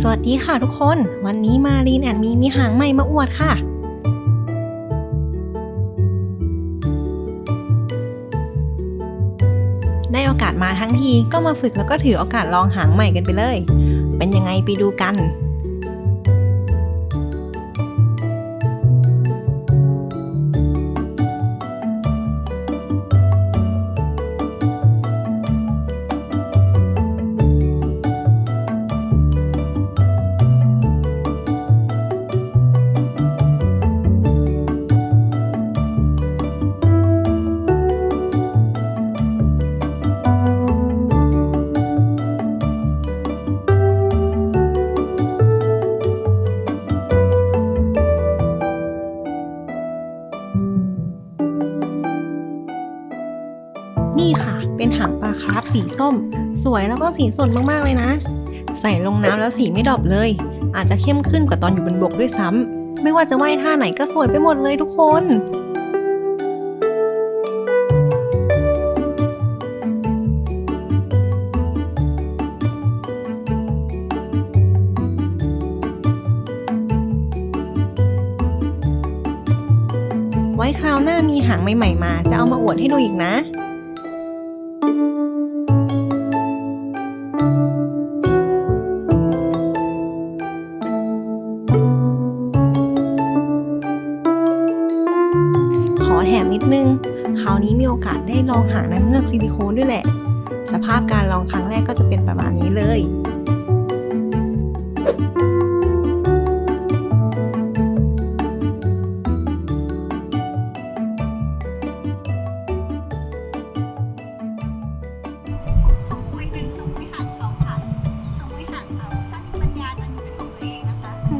สวัสดีค่ะทุกคน วันนี้มารีนแอนมีมีหางใหม่มาอวดค่ะ ได้โอกาสมาทั้งทีก็มาฝึกแล้วก็ถือโอกาสลองหางใหม่กันไปเลย เป็นยังไงไปดูกัน นี่ค่ะ เป็นหางปลาคราฟสีส้ม สวยแล้วก็สีสดมากๆเลยนะ ใส่ลงน้ำแล้วสีไม่ดรอปเลย อาจจะเข้มขึ้นกว่าตอนอยู่บนบกด้วยซ้ำไม่ว่าจะว่ายท่าไหนก็สวยไปหมดเลยทุกคนไว้คราวหน้ามีหางใหม่ๆมา จะเอามาอวดให้ดูอีกนะ แถมนิดนึง คราวนี้มีโอกาสได้ลองหางนางเงือกซิลิโคนด้วยแหละ สภาพการลองครั้งแรกก็จะเป็นประมาณนี้เลย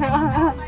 ขโม